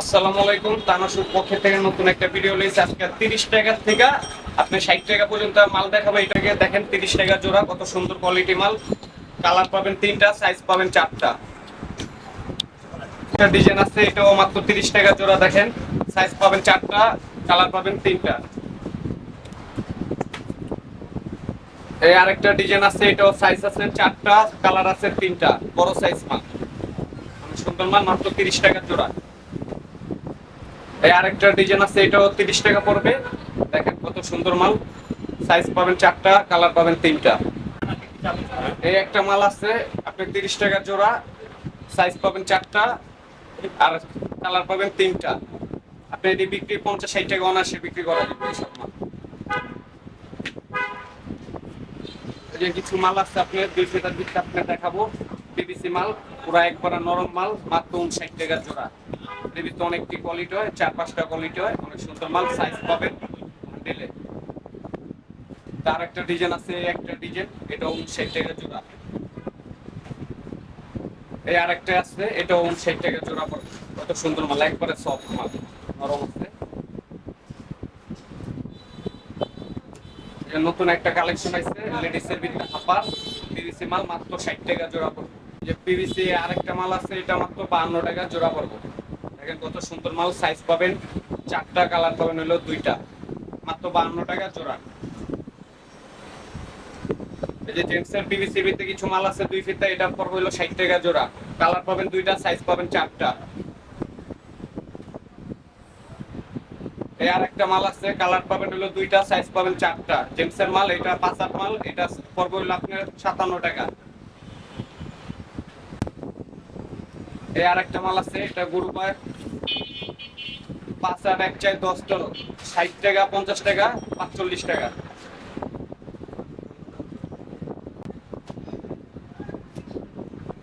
আসসালামু আলাইকুম। তানাসুর পক্ষে থেকে নতুন একটা ভিডিও লইছে আজকে তিরিশ টাকা থেকে আপনি ষাট টাকা পর্যন্ত মাল দেখাবো। এটাকে দেখেন, তিরিশ টাকা জোড়া। কত সুন্দর কোয়ালিটি মাল। কালার পাবেন তিনটা সাইজ পাবেন চারটা। ডিজাইন আছে, এটাও মাত্র তিরিশ টাকা জোড়া, দেখেন। সাইজ পাবেন চারটা কালার পাবেন তিনটা। এই আরেকটা ডিজাইন আছে, এটাও সাইজ আছে চারটা কালার আছে তিনটা। বড় সাইজ মাল। সুন্দর মাল, মাত্র তিরিশ টাকা জোড়া। এই আরেকটা ডিজাইন আছে, এটাও তিরিশ টাকা পড়বে। দেখেন কত সুন্দর মাল। সাইজ পাবেন চারটা কালার পাবেন তিনটা। এই একটা মাল আছে আপনি তিরিশ টাকা জোড়া। সাইজ পাবেন চারটা, আর কালার পাবেন তিনটা। আপনি এটি বিক্রি পঞ্চাশ, ষাট টাকা অনার্সে বিক্রি করা যাবে এইসব মাল। যে কিছু মাল আছে, আপনি দুই ফিটার দিকটা আপনি দেখাবো। বিবিসি মাল, পুরো একবারে নরম মাল, মাত্র উনষাট টাকা জোড়া। অনেকটি কোয়ালিটি হয়, চার পাঁচটা কোয়ালিটি হয়, অনেক সুন্দর মাল সাইজ পাবেন তার একটা ডিজাইন আছে, একটা ডিজাইন এটা টাকা জোড়া। এই আছে এটা টাকা জোড়া কত সুন্দর মাল, একবারে সফট মাল, নরম আছে। নতুন একটা কালেকশন আছে লেডিস এর ভিতরে হাপার পিভিসি মাল মাত্র 60 টাকা জোড়া পড়বে। যে পিভিসি আরেকটা মাল আছে, এটা মাত্র 52 টাকা জোড়া পড়বে। দেখেন কত সুন্দর মাল সাইজ পাবেন, চারটা কালার পাবেন হলো দুইটা। মাত্র 52 টাকা জোড়া। কিছু মাল আছে, দুই ফিতা এটা পড়বে হলো 60 টাকা জোড়া। কালার পাবেন হলো দুইটা সাইজ পাবেন চারটা। মাল, এটা পাঁচ মাল, এটা হলো আপনার সাতান্ন টাকা। এই আরেকটা মাল আছে, এটা গরু পায়। পাঁচ আট এক চাই দশ তো ষাট টাকা, পঞ্চাশ টাকা, পাঁচচল্লিশ টাকা।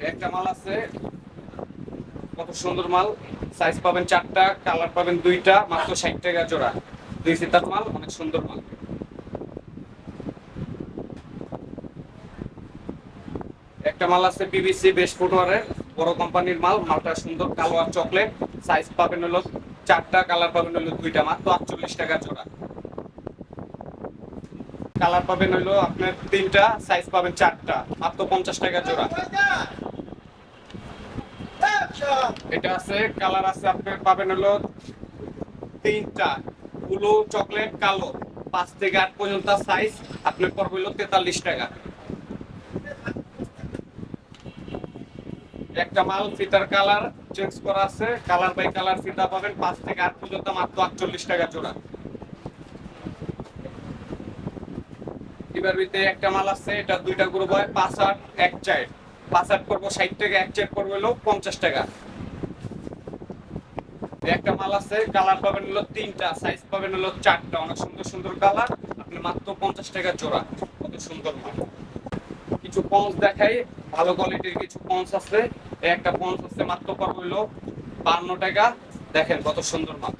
একটা মাল আছে, কত সুন্দর মাল। সাইজ পাবেন চারটা কালার পাবেন দুইটা, মাত্র ষাট টাকা জোড়া। দুই সিতার মাল, অনেক সুন্দর মাল। একটা মাল আছে পিভিসি বেশ ফুটওয়ারের, বড় কোম্পানির মাল, মালটা সুন্দর, কালো আর চকলেট। সাইজ পাবেন হলো চারটা কালার পাবেন হলো দুইটা মাত্র, আটচল্লিশ টাকা জোড়া। কালার পাবেন হলো আপনার তিনটা সাইজ পাবেন চারটা, মাত্র পঞ্চাশ টাকা জোড়া। এটা আছে, কালার আছে আপনার, পাবেন হলো তিনটা, ব্লু, চকলেট, কালো। পাঁচ থেকে আট পর্যন্ত সাইজ আপনার পড়বে হলো তেতাল্লিশ টাকা। একটা মাল ফিতার কালার চেঞ্জ করা আছে। কালার বাই কালার ফিতা পাবেন পাঁচ থেকে আট পর্যন্ত, মাত্র আটচল্লিশ টাকা জোড়া। এবার একটা মাল আছে, এটা দুইটা গ্রুপ হয় পাঁচ আট, এক চার। পাঁচ আট করব, ষাট টাকা, এক চেক করব হলো পঞ্চাশ টাকা। একটা মাল আছে, কালার পাবেন হলো তিনটা সাইজ পাবেন হলো চারটা। অনেক সুন্দর সুন্দর কালার, আপনি মাত্র পঞ্চাশ টাকা জোড়া। কত সুন্দর মাল। কিছু পঞ্চ দেখাই, ভালো কোয়ালিটির কিছু পঞ্চ আছে। একটা পঞ্চ আছে মাত্র পড়বে হলো বান্ন টাকা। দেখেন কত সুন্দর মাল।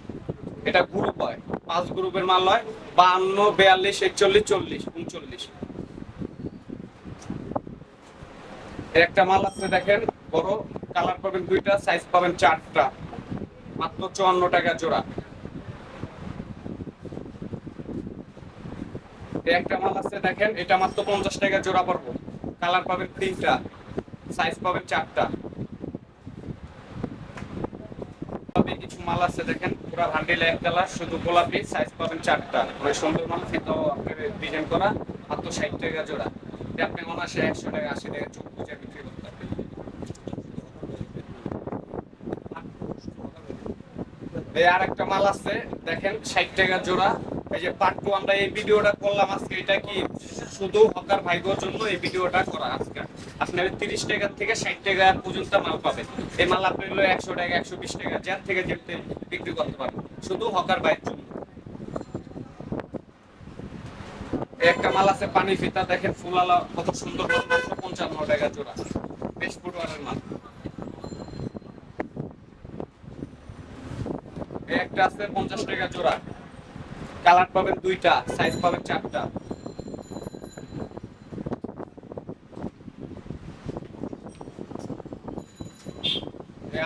এটা গ্রুপ হয়। পাঁচ গ্রুপের মাল হয়। বান্ন, বিয়াল্লিশ, একচল্লিশ, চল্লিশ, উনচল্লিশ। একটা মাল আছে দেখেন, বড়। কালার পাবেন দুইটা সাইজ পাবেন চারটা। মাত্র চুয়ান্ন টাকা জোড়া। একটা মাল আছে দেখেন, এটা মাত্র পঞ্চাশ টাকা জোড়া পড়ব। কালার পাবেন তিনটা সাইজ পাবেন চারটা। গোলাপি কিছু মাল আছে, দেখেন, পুরো হান্ডিলে এক কালার শুধু গোলাপি সাইজ পাবেন চারটা। অনেক সুন্দর মাল ফিতাও আপনার ডিজাইন করা, মাত্র ষাট টাকা জোড়া। আপনি অনাসে একশো টাকা, আশি টাকা চোখ বুঝে বিক্রি করতে পারবেন। আর একটা মাল আছে, দেখেন, ষাট টাকা জোড়া। এই যে পার্ট টু আমরা এই ভিডিওটা করলাম আজকে। এটা কি শুধু হকার ভাইগোর জন্য এই ভিডিওটা করা আজকে? আপনার তিরিশ টাকা থেকে ষাট টাকা পর্যন্ত মাল পাবেন। এই মাল আপনি হলো একশো টাকা, একশো বিশ টাকা, যার থেকে যেতে বিক্রি করতে পারবেন। শুধু হকার ভাইয়ের জন্য। একটা মাল আছে পানি ফিতা, দেখেন ফুলালা, কত সুন্দর পঞ্চান্ন টাকা জোড়া। বেশ ফুটওয়ারের মাল। একটা আছে পঞ্চাশ টাকা জোড়া। কালার পাবেন দুইটা সাইজ পাবেন চারটা।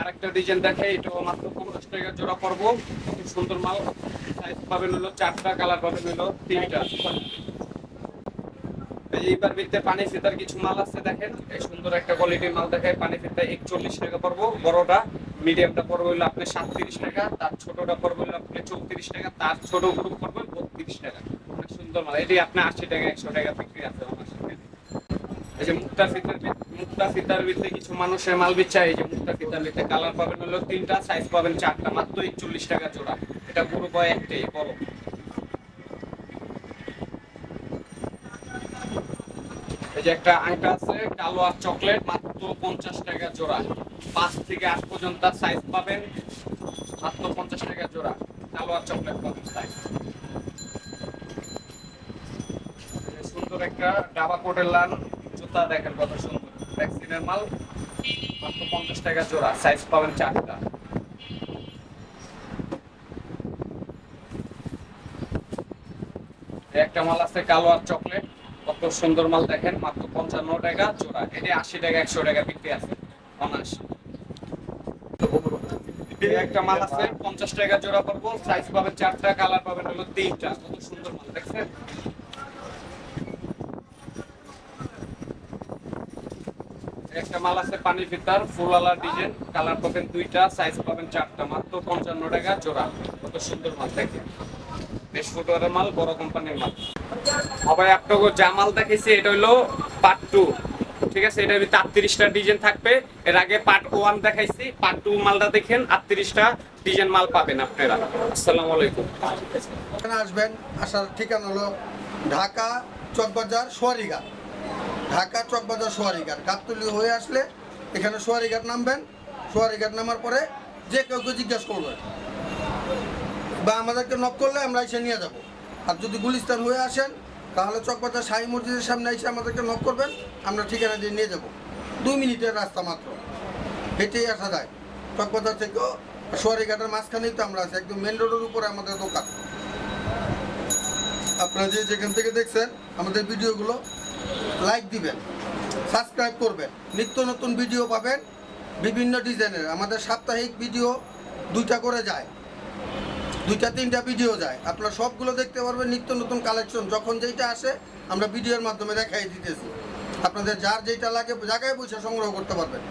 আরেকটা ডিজাইন দেখে, এটাও মাত্র পঞ্চাশ টাকা জোড়া পড়ব। খুব সুন্দর মাল। সাইজ পাবেন হলো চারটা, কালার পাবেন হলো তিনটা। এইবার ভিতরে পানি ফিতার কিছু মাল আছে, দেখেন। এই সুন্দর একটা কোয়ালিটির মাল দেখায় পানি ফিতা একচল্লিশ টাকা পড়ব, বড়টা। মিডিয়ামটা পড়বে হলো আপনি সাতত্রিশ টাকা, তার ছোটটা পড়বে হলো আপনি চৌত্রিশ টাকা, তার ছোট গ্রুপ পড়বে বত্রিশ টাকা। অনেক সুন্দর মাল। এটি আপনি আশি টাকা, একশো টাকা বিক্রি আছে আমার সাথে। এই যে মুক্তা ফিতার মুক্তা ফিতার ভিতরে কিছু মানুষের মাল বিচ্ছা, এই যে মুক্তা ফিতার ভিতরে কালার পাবেন হলো তিনটা সাইজ পাবেন চারটা, মাত্র একচল্লিশ টাকা জোড়া। এটা পুরো বয় একটাই বড় এই যে একটা আংটা আছে, কালো আর চকলেট মাত্র পঞ্চাশ টাকা জোড়া। পাঁচ থেকে আট পর্যন্ত সাইজ পাবেন। মাত্র পঞ্চাশ টাকা জোড়া। কালো আর চকলেট পাবেন সাইজ সুন্দর একটা ডাবা কোটের লান জুতা, দেখেন কত সুন্দর। ভ্যাকসিনের মাল মাত্র পঞ্চাশ টাকা জোড়া। সাইজ পাবেন চারটা। একটা মাল আছে কালো আর চকলেট। কত সুন্দর মাল দেখেন, মাত্র পঞ্চান্ন টাকা জোড়া। এটি আশি টাকা, একশো টাকা বিক্রি আছে। এই একটা মাল আছে, পঞ্চাশ টাকা জোড়া পড়ব সাইজ পাবেন চারটা কালার পাবেন হলো তিনটা। কত সুন্দর মাল, দেখছেন? একটা মাল আছে পানি ফিতার ফুলালা ডিজাইন কালার পাবেন দুইটা সাইজ পাবেন চারটা, মাত্র পঞ্চান্ন টাকা জোড়া। কত সুন্দর মাল দেখে বেশ ফুটওয়ারের মাল, বড় কোম্পানির মাল। সবাই আপনাকে যা মাল দেখেছি এটা হলো পার্ট টু ঠিক আছে, এটার ভিতরে আটত্রিশটা ডিজাইন থাকবে। এর আগে পার্ট ওয়ান দেখাইছি পার্ট টু মালটা দেখেন, আটত্রিশটা ডিজাইন মাল পাবেন আপনারা। আসসালামু আলাইকুম। আসবেন, আসার ঠিকানা হলো ঢাকা চকবাজার সোয়ারিঘাট। ঢাকা চকবাজার সোয়ারিঘাট। গাবতলি হয়ে আসলে এখানে সোয়ারিঘাট নামবেন। সোয়ারিঘাট নামার পরে যে কাউকে জিজ্ঞেস করবেন বা আমাদেরকে নক করলে আমরা এসে নিয়ে যাব। আর যদি গুলিস্তান হয়ে আসেন তাহলে চকবাজার শাহী মসজিদের সামনে এসে আমাদেরকে নক করবেন। আমরা ঠিকানা দিয়ে নিয়ে যাব। দুই মিনিটের রাস্তা মাত্র। হেঁটেই আসা যায়। চকবাজার থেকেও সোয়ারিঘাটের মাঝখানেই তো আমরা আছি। একদম মেন রোডের উপরে আমাদের দোকান। আপনারা যে যেখান থেকে দেখছেন আমাদের ভিডিওগুলো লাইক দিবেন সাবস্ক্রাইব করবেন। নিত্য নতুন ভিডিও পাবেন। বিভিন্ন ডিজাইনের আমাদের সাপ্তাহিক ভিডিও দুইটা করে যায়। দুইটা, তিনটা ভিডিও যায়। আপনারা সবগুলো দেখতে পারবেন নিত্য নতুন কালেকশন যখন যেইটা আসে, আমরা ভিডিওর মাধ্যমে দেখাই দিতেছি। আপনাদের যার যেটা লাগে, জায়গায় বসে সংগ্রহ করতে পারবেন।